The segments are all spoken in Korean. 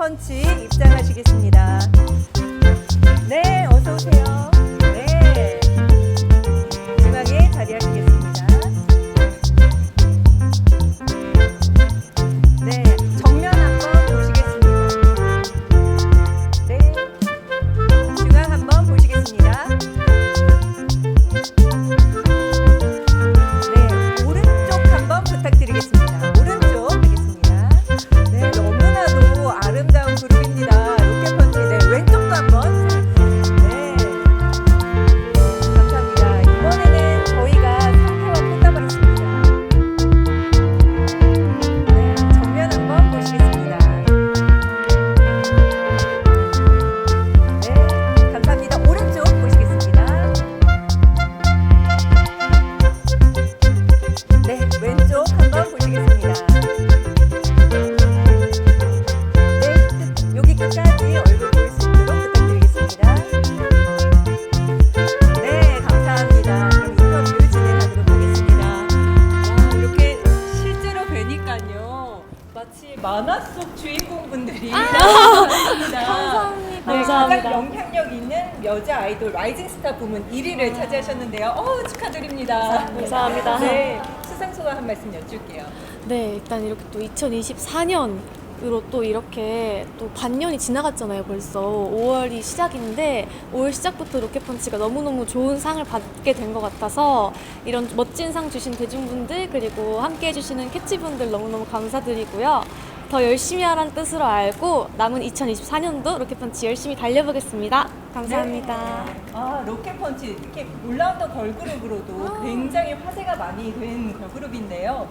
로켓펀치 입장하시겠습니다. 네, 어서 오세요. 뵈니까요. 마치 만화 속 주인공분들이 나타났습니다. 감사합니다. 네, 감사합니다. 영향력 있는 여자 아이돌 라이징 스타 부문 1위를 차지하셨는데요. 어우, 축하드립니다. 감사합니다. 네, 수상 소감 한 말씀 여쭐게요. 네, 일단 이렇게 또 2024년 으로 또 이렇게 또 반년이 지나갔잖아요, 벌써. 5월이 시작인데 5월 시작부터 로켓펀치가 너무너무 좋은 상을 받게 된 것 같아서 이런 멋진 상 주신 대중분들 그리고 함께 해주시는 캐치분들 너무너무 감사드리고요. 더 열심히 하라는 뜻으로 알고 남은 2024년도 로켓펀치 열심히 달려보겠습니다. 감사합니다. 아, 로켓펀치 특히 올라운더 걸그룹으로도 굉장히 화제가 많이 된 걸그룹인데요.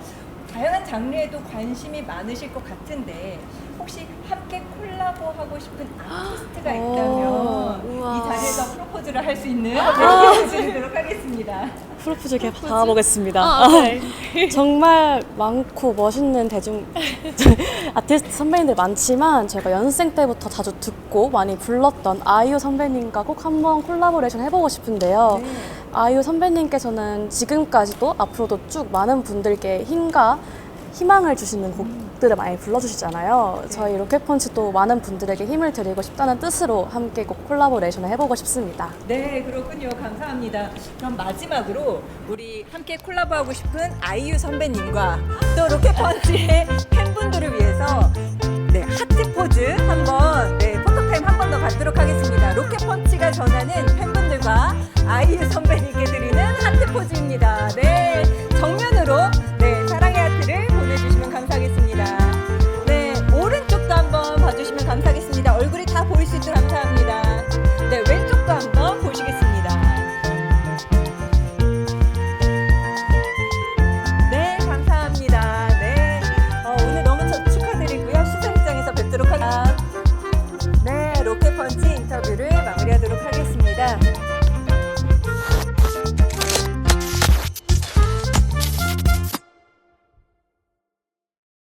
다양한 장르에도 관심이 많으실 것 같은데 혹시 함께 콜라보 하고 싶은 아티스트가 오, 있다면 우와. 이 자리에서 프로포즈를 할 수 있는 기회를 드리도록 하겠습니다. 프로포즈 이렇게 받아보겠습니다. 아, 네. 정말 많고 멋있는 대중 아티스트 선배님들 많지만 제가 연습생 때부터 자주 듣고 많이 불렀던 아이유 선배님과 꼭 한번 콜라보레이션 해보고 싶은데요. 네. 아이유 선배님께서는 지금까지도 앞으로도 쭉 많은 분들께 힘과 희망을 주시는 곡들을 많이 불러주시잖아요. 저희 로켓펀치도 많은 분들에게 힘을 드리고 싶다는 뜻으로 함께 꼭 콜라보레이션을 해보고 싶습니다. 네, 그렇군요. 감사합니다. 그럼 마지막으로 우리 함께 콜라보하고 싶은 아이유 선배님과 또 로켓펀치의 팬분들을 위해서 네, 하트 포즈 한번 네, 포토타임 한 번 더 갖도록 하겠습니다. 로켓펀치가 전하는 팬분들과 아이유